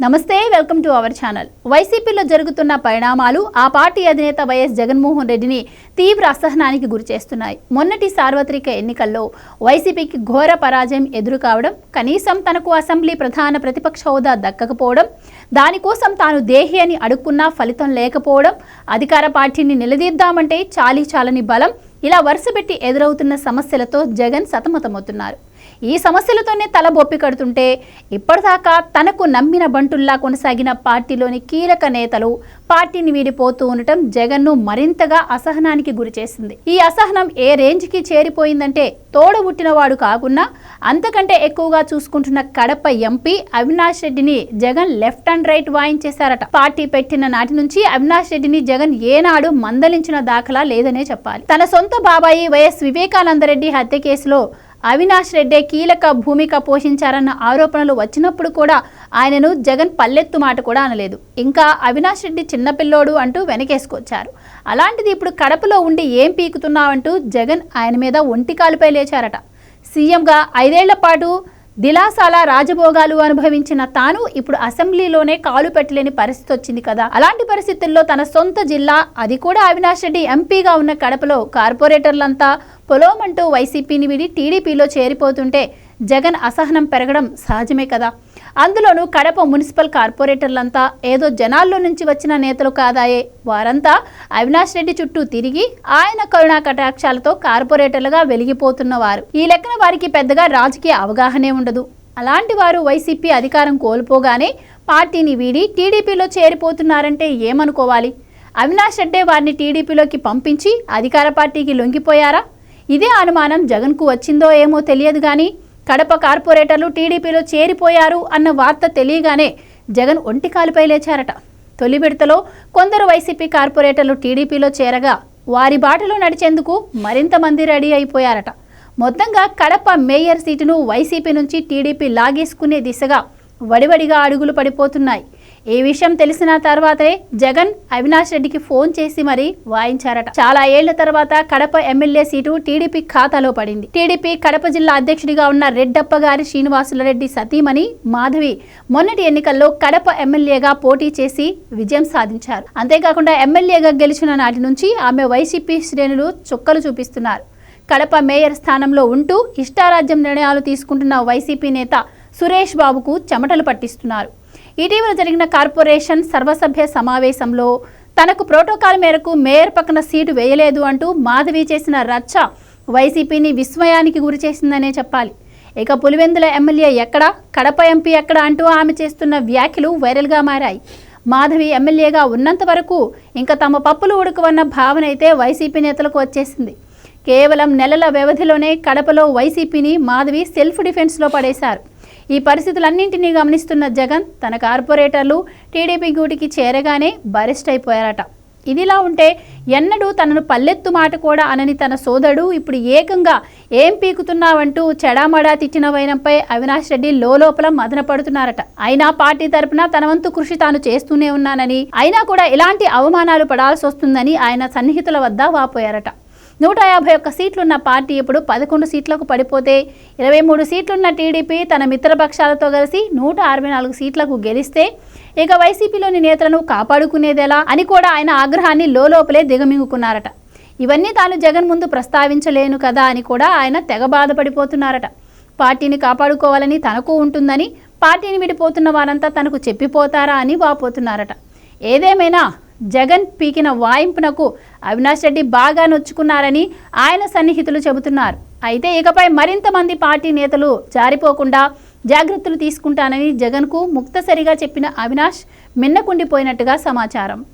నమస్తే welcome to our channel. వైసీపీలో జరుగుతున్న పరిణామాలు ఆ పార్టీ అధినేత వైఎస్ జగన్మోహన్ రెడ్డిని తీవ్ర అసహనానికి గురిచేస్తున్నాయి మొన్నటి సార్వత్రిక ఎన్నికల్లో వైసీపీకి ఘోర పరాజయం ఎదురు కావడం కనీసం తనకు అసెంబ్లీ ప్రధాన ప్రతిపక్ష హోదా దక్కకపోవడం దానికోసం తాను దేహి అని అడుక్కున్నా ఫలితం లేకపోవడం అధికార పార్టీని నిలదీద్దామంటే చాలీ చాలని బలం ఇలా వరుసపెట్టి ఎదురవుతున్న సమస్యలతో జగన్ సతమతమవుతున్నారు. ఈ సమస్యలతోనే తల బొప్పి కడుతుంటే ఇప్పటిదాకా తనకు నమ్మిన బంటుల్లా కొనసాగిన పార్టీలోని కీలక నేతలు పార్టీని వీడిపోతూ ఉండటం జగన్ను మరింతగా అసహనానికి గురిచేసింది ఈ అసహనం ఏ రేంజ్కి చేరిపోయిందంటే తోడబుట్టినవాడు కాకుండా అంతకంటే ఎక్కువగా చూసుకుంటున్న కడప ఎంపీ అవినాష్ రెడ్డిని జగన్ లెఫ్ట్ అండ్ రైట్ వాయించేశారట. పార్టీ పెట్టిన నాటి నుంచి అవినాష్ రెడ్డిని జగన్ ఏనాడు మందలించిన దాఖలా లేదనే చెప్పాలి. తన సొంత బాబాయి వైఎస్ వివేకానందరెడ్డి హత్య కేసులో అవినాష్ రెడ్డే కీలక భూమిక పోషించారన్న ఆరోపణలు వచ్చినప్పుడు కూడా ఆయనను జగన్ పల్లెత్తు మాట కూడా అనలేదు. ఇంకా అవినాష్ రెడ్డి చిన్నపిల్లోడు అంటూ వెనకేసుకొచ్చారు. అలాంటిది ఇప్పుడు కడపలో ఉండి ఏం పీకుతున్నావంటూ జగన్ ఆయన మీద ఒంటికాలుపై లేచారట. సీఎంగా ఐదేళ్ళ పాటు దిలాసాల రాజభోగాలు అనుభవించిన తాను ఇప్పుడు అసెంబ్లీలోనే కాలు పెట్టలేని పరిస్థితి వచ్చింది కదా. అలాంటి పరిస్థితుల్లో తన సొంత జిల్లా అది కూడా అవినాష్ రెడ్డి ఎంపీగా ఉన్న కడపలో కార్పొరేటర్లంతా పొలోమంటూ వైసీపీని విడి టీడీపీలో చేరిపోతుంటే జగన్ అసహనం పెరగడం సహజమే కదా. అందులోనూ కడప మున్సిపల్ కార్పొరేటర్లంతా ఏదో జనాల్లో నుంచి వచ్చిన నేతలు కాదాయే. వారంతా అవినాష్ రెడ్డి చుట్టూ తిరిగి ఆయన కరుణా కటాక్షాలతో కార్పొరేటర్లుగా వెలిగిపోతున్నవారు. ఈ లెక్కన వారికి పెద్దగా రాజకీయ అవగాహనే ఉండదు. అలాంటి వారు వైసీపీ అధికారం కోల్పోగానే పార్టీని వీడి టీడీపీలో చేరిపోతున్నారంటే ఏమనుకోవాలి? అవినాష్ రెడ్డే వారిని టీడీపీలోకి పంపించి అధికార పార్టీకి లొంగిపోయారా? ఇదే అనుమానం జగన్కు వచ్చిందో ఏమో తెలియదు కానీ కడప కార్పొరేటర్లు టీడీపీలో చేరిపోయారు అన్న వార్త తెలియగానే జగన్ ఒంటి కాలుపై లేచారట. తొలి విడతలో కొందరు వైసీపీ కార్పొరేటర్లు టీడీపీలో చేరగా వారి బాటలో నడిచేందుకు మరింత మంది రెడీ అయిపోయారట. మొత్తంగా కడప మేయర్ సీటును వైసీపీ నుంచి టీడీపీ లాగేసుకునే దిశగా వడివడిగా అడుగులు పడిపోతున్నాయి. ఈ విషయం తెలిసిన తర్వాతే జగన్ అవినాష్ రెడ్డికి ఫోన్ చేసి మరీ వాయించారట. చాలా ఏళ్ళ తర్వాత కడప ఎమ్మెల్యే సీటు టీడీపీ ఖాతాలో పడింది. టీడీపీ కడప జిల్లా అధ్యక్షుడిగా ఉన్న రెడ్డప్ప గారి శ్రీనివాసులరెడ్డి సతీమణి మాధవి మొన్నటి ఎన్నికల్లో కడప ఎమ్మెల్యేగా పోటీ చేసి విజయం సాధించారు. అంతేకాకుండా ఎమ్మెల్యేగా గెలిచిన నాటి నుంచి ఆమె వైసీపీ శ్రేణులు చుక్కలు చూపిస్తున్నారు. కడప మేయర్ స్థానంలో ఉంటూ ఇష్టారాజ్యం నిర్ణయాలు తీసుకుంటున్న వైసీపీ నేత సురేష్ బాబుకు చెమటలు పట్టిస్తున్నారు. ఇటీవల జరిగిన కార్పొరేషన్ సర్వసభ్య సమావేశంలో తనకు ప్రోటోకాల్ మేరకు మేయర్ పక్కన సీటు వేయలేదు అంటూ మాధవి చేసిన రచ్చ వైసీపీని విస్మయానికి గురి చేసిందనే చెప్పాలి. ఇక పులివెందుల ఎమ్మెల్యే ఎక్కడ కడప ఎంపీ ఎక్కడ అంటూ ఆమె చేస్తున్న వ్యాఖ్యలు వైరల్గా మారాయి. మాధవి ఎమ్మెల్యేగా ఉన్నంత వరకు ఇంకా తమ పప్పులు ఉడకవన్న భావన అయితే వైసీపీ నేతలకు వచ్చేసింది. కేవలం నెలల వ్యవధిలోనే కడపలో వైసీపీని మాధవి సెల్ఫ్ డిఫెన్స్లో పడేశారు. ఈ పరిస్థితులన్నింటినీ గమనిస్తున్న జగన్ తన కార్పొరేటర్లు టీడీపీ గూటికి చేరగానే బరెస్ట్ అయిపోయారట ఇదిలా ఉంటే ఎన్నడూ తనను పల్లెత్తు మాట కూడా అనని తన సోదరుడు ఇప్పుడు ఏకంగా ఏం పీకుతున్నావంటూ చెడామడా తిట్టిన వైనంపై అవినాష్ రెడ్డి లోపల మదన పడుతున్నారట అయినా పార్టీ తరపున తన వంతు కృషి తాను చేస్తూనే ఉన్నానని అయినా కూడా ఇలాంటి అవమానాలు పడాల్సి వస్తుందని ఆయన సన్నిహితుల వద్ద వాపోయారట. నూట యాభై ఒక్క సీట్లున్న పార్టీ ఇప్పుడు పదకొండు సీట్లకు పడిపోతే ఇరవై మూడు సీట్లున్న టీడీపీ తన మిత్రపక్షాలతో కలిసి నూట అరవై నాలుగు సీట్లకు గెలిస్తే ఇక వైసీపీలోని నేతలను కాపాడుకునేదెలా అని కూడా ఆయన ఆగ్రహాన్ని లోపలే దిగమింగుకున్నారట. ఇవన్నీ తాను జగన్ ముందు ప్రస్తావించలేను కదా అని కూడా ఆయన తెగ బాధపడిపోతున్నారట. పార్టీని కాపాడుకోవాలని తనకు ఉంటుందని పార్టీని విడిపోతున్న వారంతా తనకు చెప్పిపోతారా అని వాపోతున్నారట. ఏదేమైనా జగన్ పీకిన వాయింపునకు అవినాష్ రెడ్డి బాగా నొచ్చుకున్నారని ఆయన సన్నిహితులు చెబుతున్నారు. అయితే ఇకపై మరింత మంది పార్టీ నేతలు జారిపోకుండా జాగ్రత్తలు తీసుకుంటానని జగన్కు ముక్తసరిగా చెప్పిన అవినాష్ మిన్నకుండిపోయినట్టుగా సమాచారం.